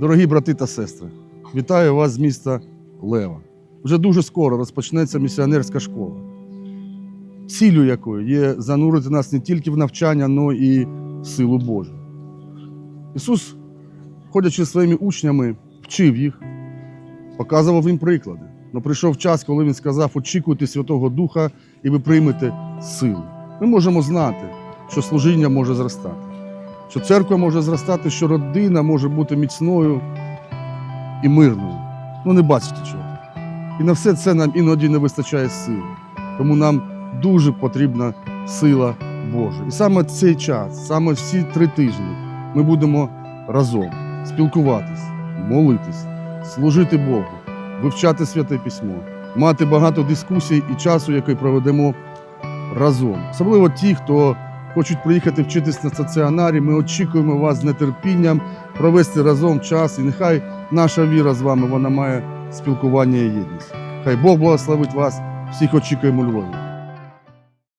Дорогі брати та сестри, вітаю вас з міста Лева. Вже дуже скоро розпочнеться місіонерська школа, цілю якої є занурити нас не тільки в навчання, але і в силу Божу. Ісус, ходячи зі своїми учнями, вчив їх, показував їм приклади. Но прийшов час, коли він сказав: очікуйте Святого Духа, і ви приймете силу. Ми можемо знати, що служіння може зростати, що церква може зростати, що родина може бути міцною і мирною. Ну, не бачите чого. І на все це нам іноді не вистачає сили. Тому нам дуже потрібна сила Божа. І саме цей час, саме всі три тижні, ми будемо разом спілкуватись, молитись, служити Богу, вивчати святе письмо, мати багато дискусій і часу, який проведемо разом. Особливо ті, хто хочуть приїхати вчитись на стаціонарі. Ми очікуємо вас з нетерпінням провести разом час, і нехай наша віра з вами вона має спілкування і єдність. Хай Бог благословить вас. Всіх очікуємо у Львові.